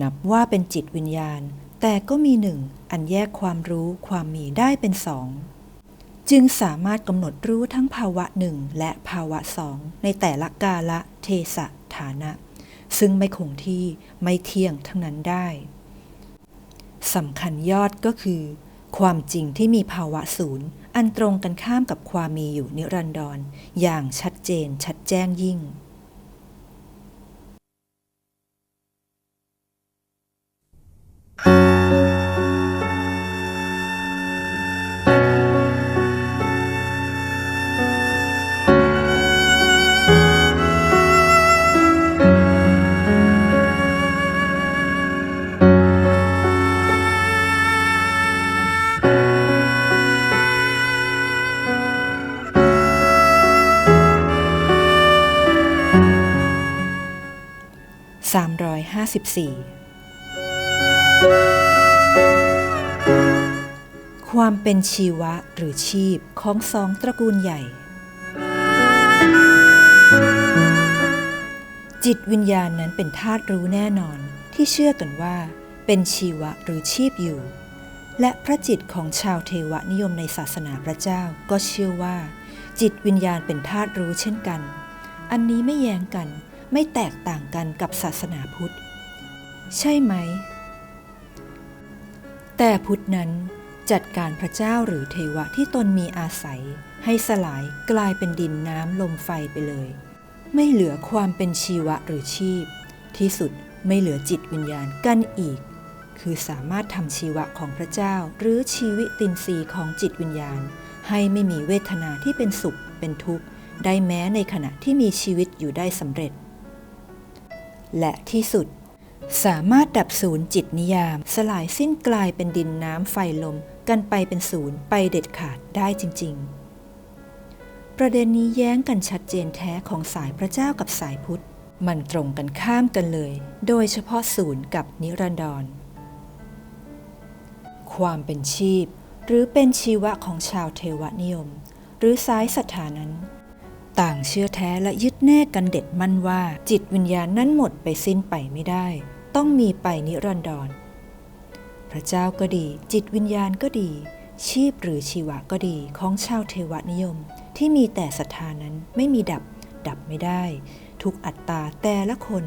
นับว่าเป็นจิตวิญญาณ แต่ก็มีหนึ่งอันแยกความรู้ความมีได้เป็นสองจึงสามารถกำหนดรู้ทั้งภาวะหนึ่งและภาวะสองในแต่ละกาละเทสะฐานะ ซึ่งไม่คงที่ไม่เที่ยงทั้งนั้นได้สำคัญยอดก็คือ ความจริงที่มีภาวะศูนย์ อันตรงกันข้ามกับความมีอยู่นิรันดรอย่างชัดเจนชัดแจ้งยิ่ง 54ความเป็นชีวะหรือชีพของสองตระกูลใหญ่ จิตวิญญาณนั้นเป็นธาตุรู้แน่นอนที่เชื่อกันว่า เป็นชีวะหรือชีพอยู่ และพระจิตของชาวเทวนิยมในศาสนาพระเจ้าก็เชื่อว่า จิตวิญญาณเป็นธาตุรู้เช่นกัน อันนี้ไม่แย้งกัน ไม่แตกต่างกันกับศาสนาพุทธ ใช่ไหม แต่พุทธนั้นจัดการพระเจ้าหรือเทวะที่ตนมีอาศัย ให้สลายกลายเป็นดินน้ำลมไฟไปเลย ไม่เหลือความเป็นชีวะหรือชีพ ที่สุดไม่เหลือจิตวิญญาณกันอีก คือสามารถทำชีวะของพระเจ้า หรือชีวิตินทรีย์ของจิตวิญญาณ ให้ไม่มีเวทนาที่เป็นสุขเป็นทุกข์ ได้แม้ในขณะที่มีชีวิตอยู่ได้สำเร็จ และที่สุด สามารถดับศูนย์จิตนิยาม สลายสิ้นกลายเป็นดินน้ำไฟลม กันไปเป็นศูนย์ไปเด็ดขาดได้จริง ๆ ประเด็นนี้แย้งกันชัดเจนแท้ของสายพระเจ้ากับสายพุทธ มันตรงกันข้ามกันเลย โดยเฉพาะศูนย์กับนิรันดร ความเป็นชีพ หรือเป็นชีวะของชาวเทวนิยม หรือสายศรัทธานั้น ต่างเชื่อแท้และยึดแน่กันเด็ดมั่นว่า จิตวิญญาณนั้นหมดไปสิ้นไปไม่ได้ ต้องมีไปนิรันดร พระเจ้าก็ดี จิตวิญญาณก็ดี ชีพหรือชีวะก็ดีของชาวเทวนิยม ที่มีแต่ศรัทธานั้นไม่มีดับ ดับไม่ได้ ทุกอัตตาแต่ละคน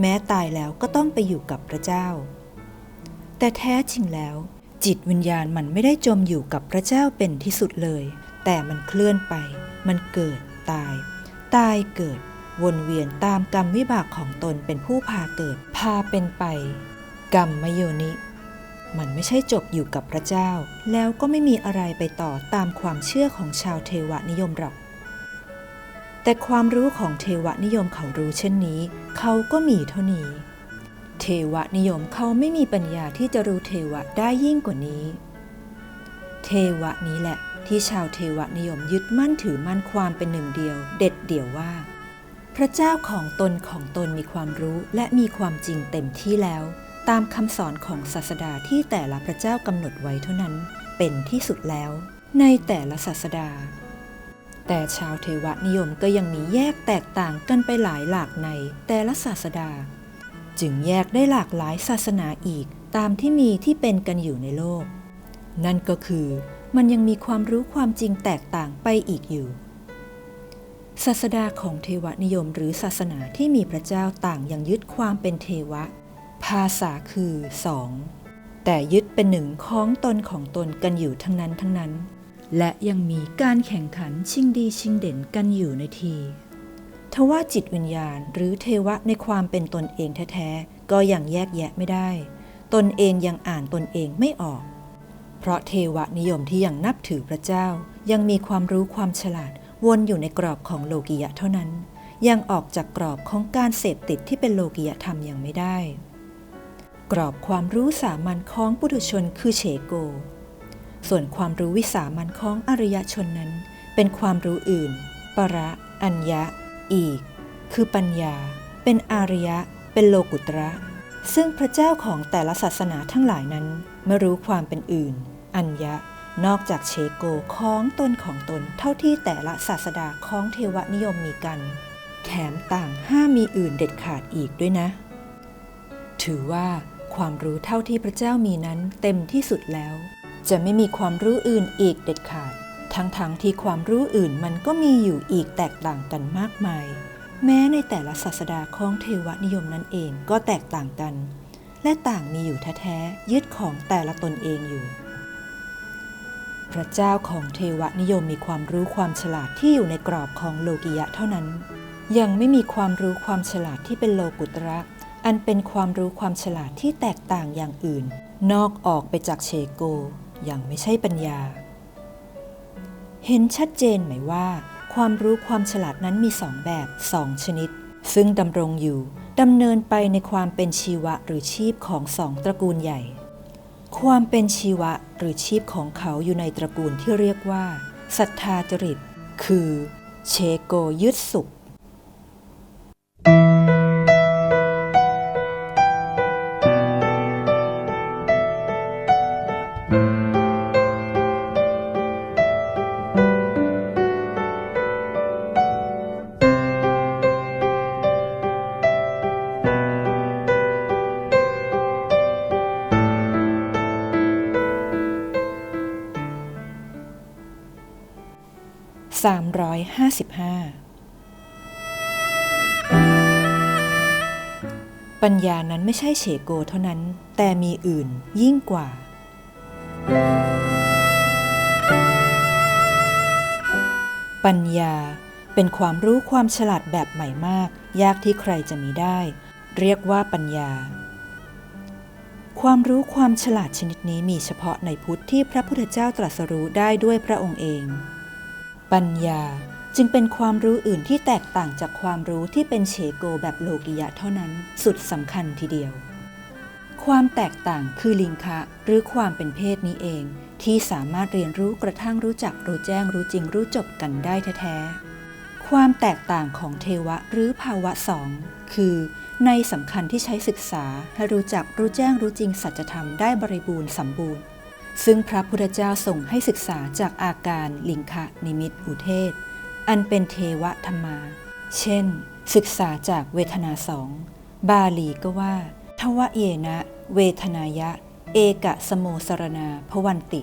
แม้ตายแล้วก็ต้องไปอยู่กับพระเจ้า แต่แท้จริงแล้ว จิตวิญญาณมันไม่ได้จมอยู่กับพระเจ้าเป็นที่สุดเลย แต่มันเคลื่อนไป มันเกิด ตาย ตายเกิด วนเวียนตามกรรมวิบากของตนเป็นผู้พาเกิด พาเป็นไป กรรมมโยนิ มันไม่ใช่จบอยู่กับพระเจ้า แล้วก็ไม่มีอะไรไปต่อตามความเชื่อของชาวเทวนิยมหรอก แต่ความรู้ของเทวนิยมเขารู้เช่นนี้ เขาก็มีเท่านี้ เทวนิยมเขาไม่มีปัญญาที่จะรู้เทวะได้ยิ่งกว่านี้ เทวะนี้แหละ ที่ชาวเทวนิยมยึดมั่นถือมั่นความเป็นหนึ่งเดียว เด็ดเดี่ยวว่า พระเจ้าของตนของตนมีความรู้และมีความจริงเต็มที่แล้ว ตามคำสอนของศาสดาที่แต่ละพระเจ้ากำหนดไว้เท่านั้น เป็นที่สุดแล้ว ในแต่ละศาสดา แต่ชาวเทวนิยมก็ยังมีแยกแตกต่างกันไปหลายหลากในแต่ละศาสดา จึงแยกได้หลากหลายศาสนาอีกตามที่มีที่เป็นกันอยู่ในโลก นั่นก็คือ มันยังมีความรู้ความจริงแตกต่างไปอีกอยู่ ศาสดาของเทวนิยมหรือศาสนาที่มีพระเจ้าต่างยังยึดความเป็นเทวะ ภาษาคือสองแต่ยึดเป็นหนึ่งของตนของตนกันอยู่ทั้งนั้นทั้งนั้น และยังมีการแข่งขันชิงดีชิงเด่นกันอยู่ในทีทว่าจิตวิญญาณหรือเทวะในความเป็นตนเองแท้ๆก็ยังแยกแยะไม่ได้ ตนเองยังอ่านตนเองไม่ออก เพราะเทวนิยมที่ยังนับถือพระเจ้า ยังมีความรู้ความฉลาด วนอยู่ในกรอบของโลกิยะเท่านั้น ยังออกจากกรอบของการเสพติดที่เป็นโลกิยธรรมยังไม่ได้ กรอบความรู้สามัญของปุถุชนคือเฉโก ส่วนความรู้วิสามัญของอริยชนนั้น เป็นความรู้อื่น ประ อัญญะ อีก คือปัญญา เป็นอาริยะ เป็นโลกุตระซึ่งพระเจ้าของแต่ละศาสนาทั้งหลายนั้นไม่รู้ความเป็นอื่น อัญญะนอกจากเชโกของตนของตนเท่าที่แต่ละศาสดาของเทวนิยมมีกัน แถมต่างห้ามมีอื่นเด็ดขาดอีกด้วยนะ ถือว่าความรู้เท่าที่พระเจ้ามีนั้นเต็มที่สุดแล้ว จะไม่มีความรู้อื่นอีกเด็ดขาด ทั้งๆทที่ความรู้อื่นมันก็มีอยู่อีกแตกต่างกันมากมาย แม้ในแต่ละศาสดาของเทวนิยมนั่นเองก็แตกต่างกัน และต่างมีอยู่แท้ๆยึดของแต่ละตนเองอยู่ พระเจ้าของเทวนิยมมีความรู้ความฉลาดที่อยู่ในกรอบของโลกิยะเท่านั้น ยังไม่มีความรู้ความฉลาดที่เป็นโลกุตระ อันเป็นความรู้ความฉลาดที่แตกต่างอย่างอื่น นอกออกไปจากเชโก อย่างไม่ใช่ปัญญา เห็นชัดเจนไหมว่า ความรู้ความฉลาดนั้นมีสองแบบสองชนิด ซึ่งดำรงอยู่ดำเนินไปในความเป็นชีวะหรือชีพของสองตระกูลใหญ่ ความเป็นชีวะหรือชีพของเขาอยู่ในตระกูลที่เรียกว่าศรัทธาจริต คือ เชโกยึดสุข 355 ปัญญานั้นไม่ใช่เฉโกเท่านั้น แต่มีอื่นยิ่งกว่า ปัญญาเป็นความรู้ความฉลาดแบบใหม่มาก ยากที่ใครจะมีได้ เรียกว่าปัญญา ความรู้ความฉลาดชนิดนี้มีเฉพาะในพุทธที่พระพุทธเจ้าตรัสรู้ได้ด้วยพระองค์เอง ปัญญาจึงเป็นความรู้อื่นที่แตกต่างจากความรู้ที่เป็นเฉโกแบบโลกิยะเท่านั้น สุดสำคัญทีเดียว ความแตกต่างคือลิงคะ หรือความเป็นเพศนี้เอง ที่สามารถเรียนรู้กระทั่งรู้จักรู้แจ้งรู้จริงรู้จบกันได้แท้ๆความแตกต่างของเทวะหรือภาวะสองคือในสำคัญที่ใช้ศึกษาให้รู้จักรู้แจ้งรู้จริงสัจธรรมได้บริบูรณ์สมบูรณ์ ซึ่งพระพุทธเจ้าส่งให้ศึกษาจากอาการลิงคะนิมิตอุเทศ อันเป็นเทวธรรมา เช่น ศึกษาจากเวทนาสอง บาลีก็ว่า ทวะเยนะ เวทนายะ เอกะสโมสรณาพวันติ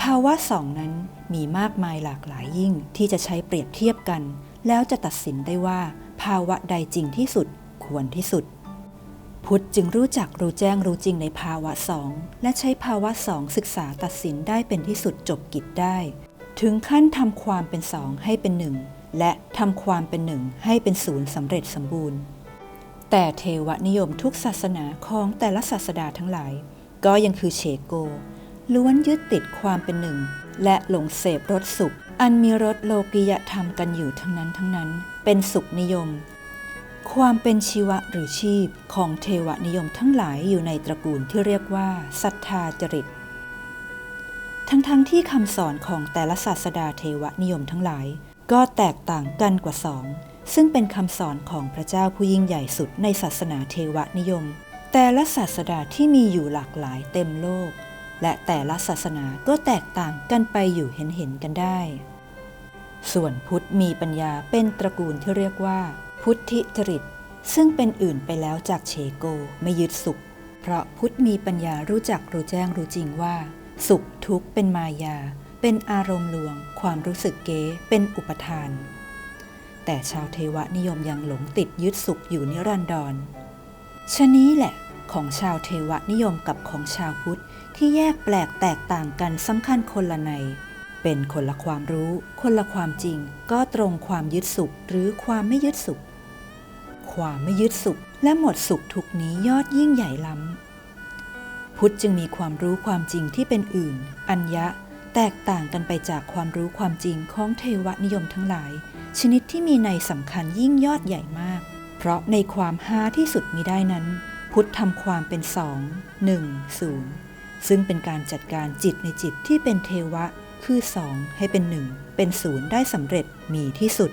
ภาวะสองนั้นมีมากมายหลากหลายยิ่งที่จะใช้เปรียบเทียบกัน แล้วจะตัดสินได้ว่า ภาวะใดจริงที่สุดควรที่สุด พุทธจึงรู้จักรู้แจ้งรู้จริงในภาวะสองและใช้ภาวะสองศึกษาตัดสินได้เป็นที่สุดจบกิจได้ ถึงขั้นทำความเป็นสองให้เป็นหนึ่งและทำความเป็นหนึ่งให้เป็นศูนย์สำเร็จสมบูรณ์ แต่เทวนิยมทุกศาสนาของแต่ละศาสดาทั้งหลาย ก็ยังคือเฉโก ล้วนยึดติดความเป็นหนึ่ง และหลงเสพรสสุข อันมีรสโลกิยธรรมกันอยู่ทั้งนั้นทั้งนั้น เป็นสุขนิยม ความเป็นชีวะหรือชีพของเทวนิยมทั้งหลายอยู่ในตระกูลที่เรียกว่าศรัทธาจริต ทั้งๆทที่คำสอนของแต่ละศาสดาเทวนิยมทั้งหลาย ก็แตกต่างกันกว่าสอง ซึ่งเป็นคำสอนของพระเจ้าผู้ยิ่งใหญ่สุดในศาสนาเทวนิยม แต่ละศาสดาที่มีอยู่หลากหลายเต็มโลก และแต่ละศาสนาก็แตกต่างกันไปอยู่เห็นเห็นๆกันได้ ส่วนพุทธมีปัญญาเป็นตระกูลที่เรียกว่า พุทธิจริต ซึ่งเป็นอื่นไปแล้วจากเชโกไม่ยึดสุข เพราะพุทธมีปัญญารู้จักรู้แจ้งรู้จริงว่า สุขทุกข์เป็นมายา เป็นอารมณ์ลวง ความรู้สึกเก๋เป็นอุปทาน แต่ชาวเทวนิยมยังหลงติดยึดสุขอยู่นิรันดรชะนี้แหละของชาวเทวนิยมกับของชาวพุทธที่แยกแปลกแตกต่างกันสำคัญคนละใน เป็นคนละความรู้ คนละความจริง ก็ตรงความยึดสุขหรือความไม่ยึดสุข ความไม่ยึดสุข และหมดสุขทุกนี้ยอดยิ่งใหญ่ล้ำ พุทธจึงมีความรู้ความจริงที่เป็นอื่น อัญญะ แตกต่างกันไปจากความรู้ความจริงของเทวนิยมทั้งหลาย ชนิดที่มีในสำคัญยิ่งยอดใหญ่มาก เพราะในความหาที่สุดมิได้นั้น พุทธทำความเป็นสองหนึ่งศูนย์ซึ่งเป็นการจัดการจิตในจิตที่เป็นเทวะ คือสองให้เป็นหนึ่งเป็นศูนย์ได้สำเร็จมีที่สุด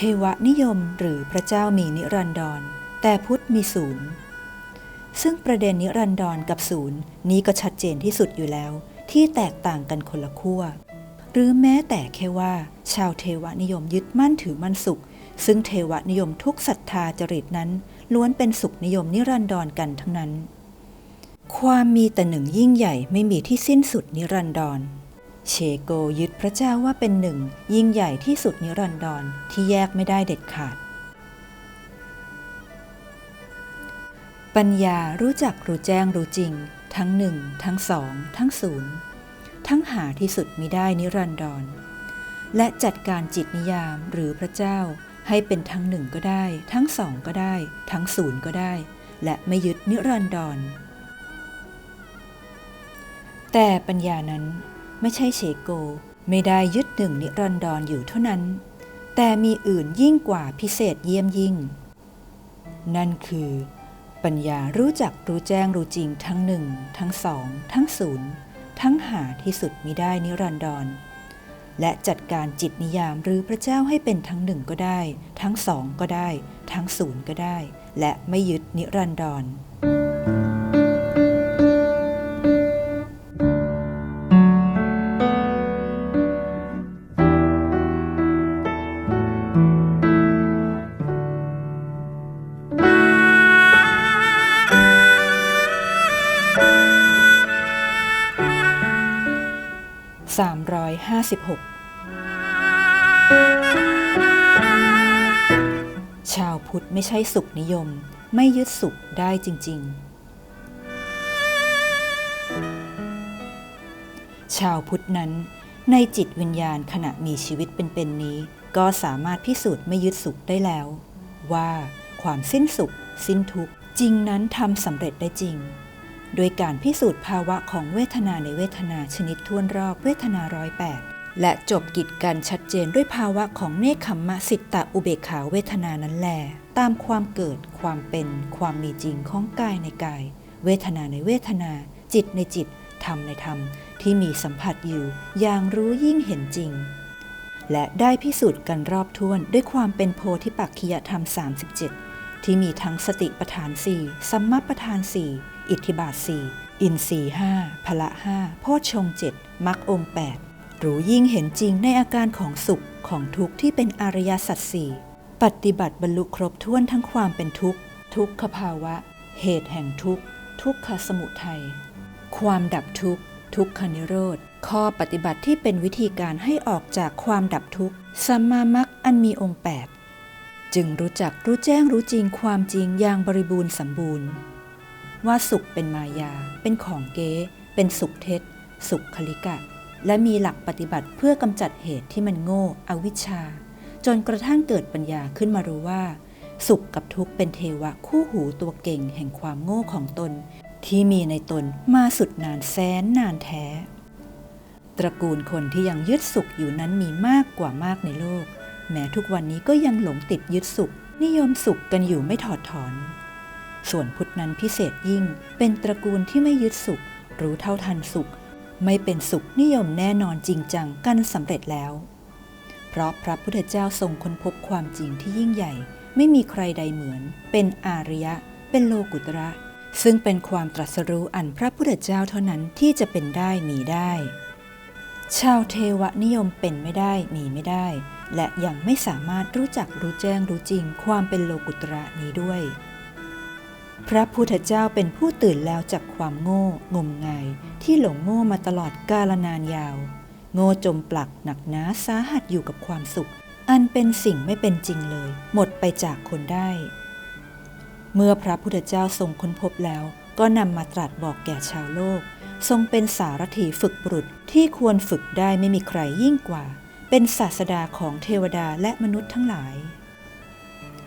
เทวนิยมหรือพระเจ้ามีนิรันดร แต่พุทธมีศูนย์ ซึ่งประเด็นนิรันดรกับศูนย์นี้ก็ชัดเจนที่สุดอยู่แล้ว ที่แตกต่างกันคนละขั้ว หรือแม้แต่แค่ว่า ชาวเทวนิยมยึดมั่นถือมั่นสุข ซึ่งเทวนิยมทุกศรัทธาจริตนั้น ล้วนเป็นสุขนิยมนิรันดรกันทั้งนั้น ความมีแต่หนึ่งยิ่งใหญ่ไม่มีที่สิ้นสุดนิรันดร เชโกยึดพระเจ้าว่าเป็นหนึ่ง ยิ่งใหญ่ที่สุดนิรันดรที่แยกไม่ได้เด็ดขาด ปัญญารู้จักรู้แจ้งรู้จริง ทั้งหนึ่ง ทั้งสอง ทั้งศูนย์ ทั้งหาที่สุดมิได้นิรันดร และจัดการจิตนิยามหรือพระเจ้าให้เป็นทั้งหนึ่งก็ได้ ทั้งสองก็ได้ ทั้งศูนย์ก็ได้ และไม่ยึดนิรันดร แต่ปัญญานั้น ไม่ใช่เฉโก ไม่ได้ยึดหนึ่งนิรันดรอยู่เท่านั้น แต่มีอื่นยิ่งกว่าพิเศษเยี่ยมยิ่ง นั่นคือ ปัญญารู้จักรู้แจ้งรู้จริงทั้งหนึ่ง ทั้งสอง ทั้งศูนย์ ทั้งหาที่สุดมิได้นิรันดร และจัดการจิตนิยามหรือพระเจ้าให้เป็นทั้งหนึ่งก็ได้ ทั้งสองก็ได้ ทั้งศูนย์ก็ได้ และไม่ยึดนิรันดร 56ชาวพุทธไม่ใช่สุขนิยม ไม่ยึดสุขได้จริง ๆ ชาวพุทธนั้น ในจิตวิญญาณขณะมีชีวิตเป็นๆนนี้ ก็สามารถพิสูจน์ไม่ยึดสุขได้แล้ว ว่าความสิ้นสุข สิ้นทุกข์จริงนั้นทำสำเร็จได้จริงโดยการพิสูจน์ภาวะของเวทนาในเวทนาชนิดท่วนรอบเวทนาร้อยแปด และจบกิจการชัดเจนด้วยภาวะของเนคขมมะสิตตะอุเบกขาเวทนานั้นแหลตามความเกิดความเป็นความมีจริงของกายในกาย เวทนาในเวทนา จิตในจิต ธรรมในธรรม ที่มีสัมผัสอยู่ อย่างรู้ยิ่งเห็นจริง และได้พิสูจน์กันรอบท้วนด้วยความเป็นโพธิปักขิยธรรม 37 ที่มีทั้งสติปทานสี่สัมมาปทานสี่อิทธิบาทสี่อินทรีห้าพละห้าโพชฌงเจ็ดมรรคองแปด รู้ยิ่งเห็นจริงในอาการของสุขของทุกข์ที่เป็นอริยสัจสี่ปฏิบัติบรรลุครบถ้วนทั้งความเป็นทุกข์ ทุกขภาวะ เหตุแห่งทุกข์ ทุกขสมุทัยความดับทุกข์ ทุกขนิโรธ ข้อปฏิบัติที่เป็นวิธีการให้ออกจากความดับทุกข์สัมมามัคอันมีองค์ 8 จึงรู้จักรู้แจ้งรู้จริงความจริงอย่างบริบูรณ์สมบูรณ์ ว่าสุขเป็นมายา เป็นของเก๊เป็นสุขเท็จ สุขคลิกะ และมีหลักปฏิบัติเพื่อกำจัดเหตุที่มันโง่อวิชชา จนกระทั่งเกิดปัญญาขึ้นมารู้ว่า สุขกับทุกข์เป็นเทวะคู่หูตัวเก่งแห่งความโง่ของตน ที่มีในตนมาสุดนานแสนนานแท้ ตระกูลคนที่ยังยึดสุขอยู่นั้นมีมากกว่ามากในโลก แม้ทุกวันนี้ก็ยังหลงติดยึดสุข นิยมสุขกันอยู่ไม่ถอดถอน ส่วนพุทธนั้นพิเศษยิ่งเป็นตระกูลที่ไม่ยึดสุข รู้เท่าทันสุข ไม่เป็นสุขนิยมแน่นอนจริงจังกันสำเร็จแล้ว เพราะพระพุทธเจ้าทรงค้นพบความจริงที่ยิ่งใหญ่ ไม่มีใครใดเหมือน เป็นอาริยะ เป็นโลกุตระ ซึ่งเป็นความตรัสรู้อันพระพุทธเจ้าเท่านั้นที่จะเป็นได้มีได้ ชาวเทวนิยมเป็นไม่ได้มีไม่ได้ และยังไม่สามารถรู้จักรู้แจ้งรู้จริง ความเป็นโลกุตระนี้ด้วย พระพุทธเจ้าเป็นผู้ตื่นแล้วจากความโง่ งมงายที่หลงโง่มาตลอดกาลนานยาว โง่จมปลักหนักหนาสาหัสอยู่กับความสุข อันเป็นสิ่งไม่เป็นจริงเลย หมดไปจากคนได้ เมื่อพระพุทธเจ้าทรงค้นพบแล้ว ก็นำมาตรัสบอกแก่ชาวโลก ทรงเป็นสารถีฝึกบุรุษที่ควรฝึกได้ไม่มีใครยิ่งกว่า เป็นศาสดาของเทวดาและมนุษย์ทั้งหลาย